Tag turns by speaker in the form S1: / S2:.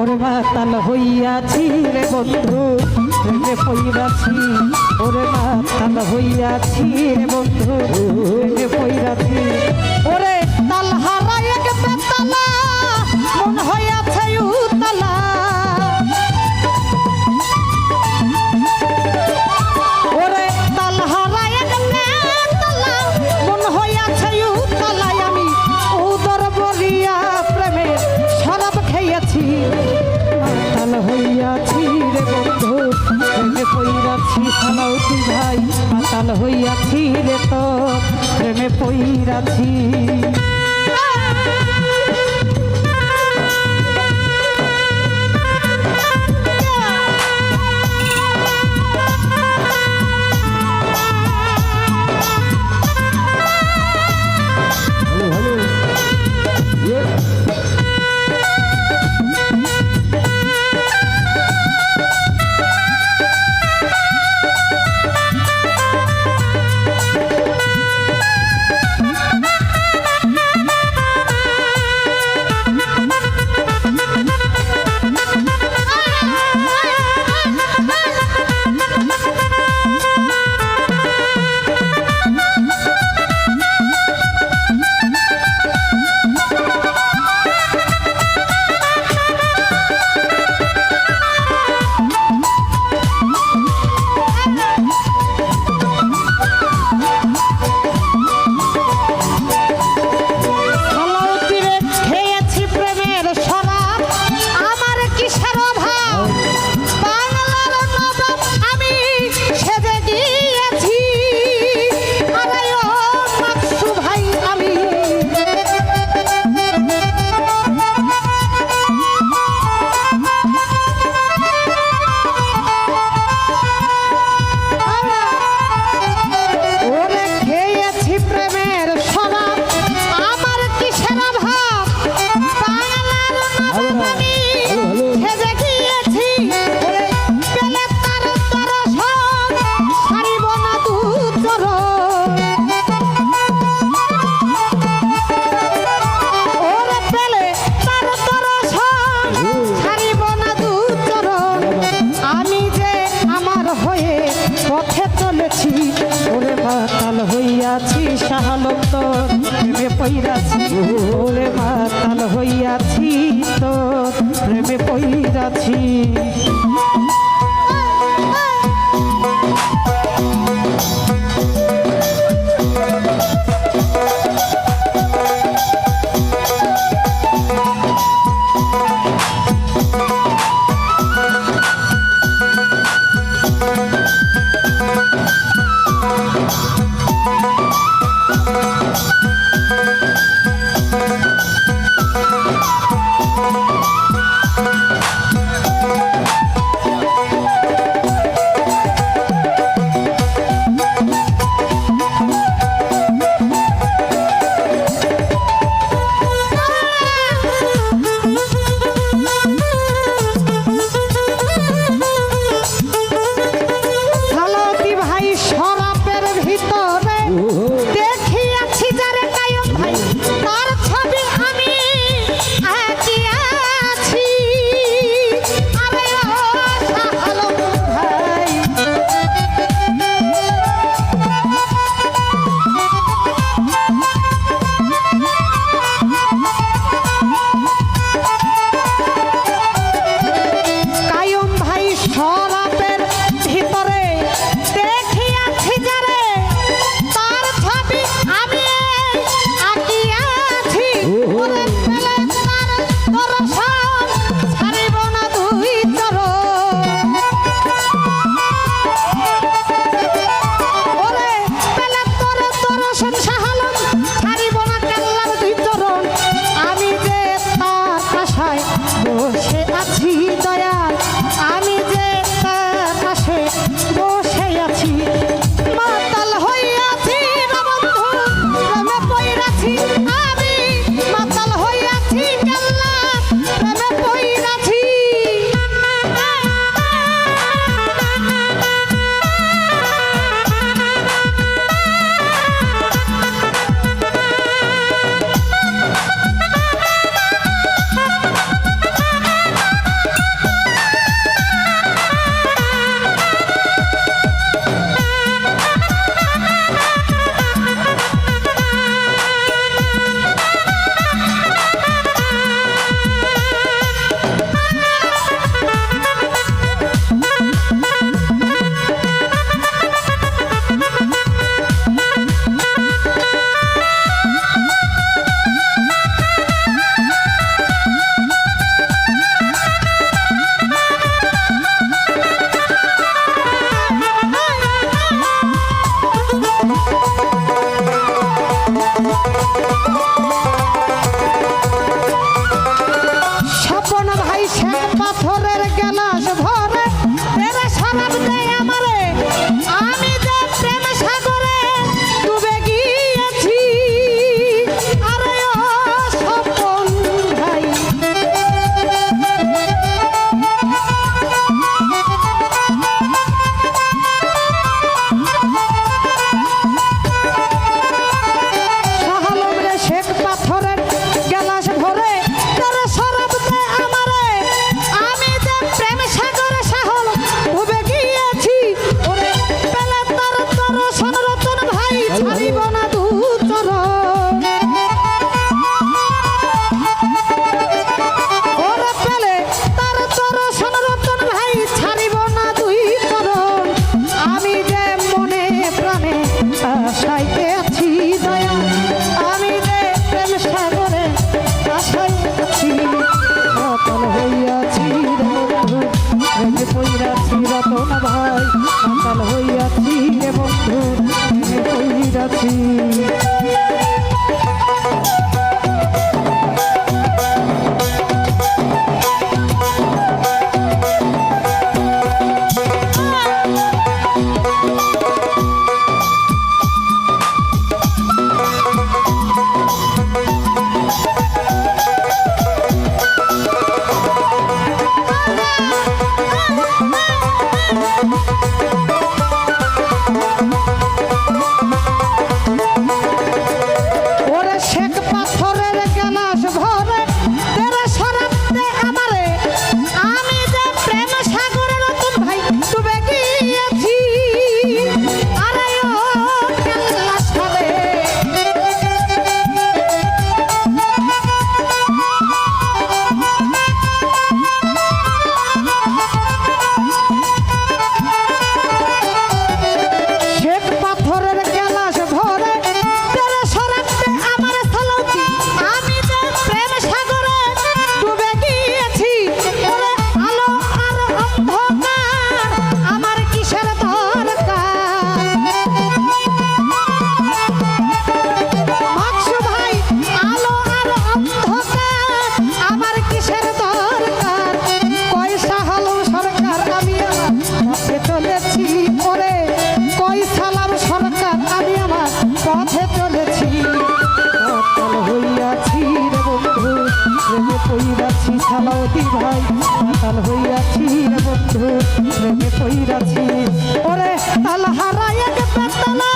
S1: ওরে মাতাল হইয়াছি রে বন্ধু রে হইয়াছি ওরে মাতাল হইয়াছি রে বন্ধু। কাল হইয়াছি রে তো প্রেমে পইরাছি। শাহালম তো প্রেমে পৈরাছি ওরে মাতাল হইয়াছি তো প্রেমে পৈরাছি 嗯 পথে চলেছি। অকাল হইয়াছি রে বন্ধু, প্রেমে পইরাছি সামাওতি ভাই। অকাল হইয়াছি রে বন্ধু, প্রেমে পইরাছি ওরে তাল হারায় বেতলা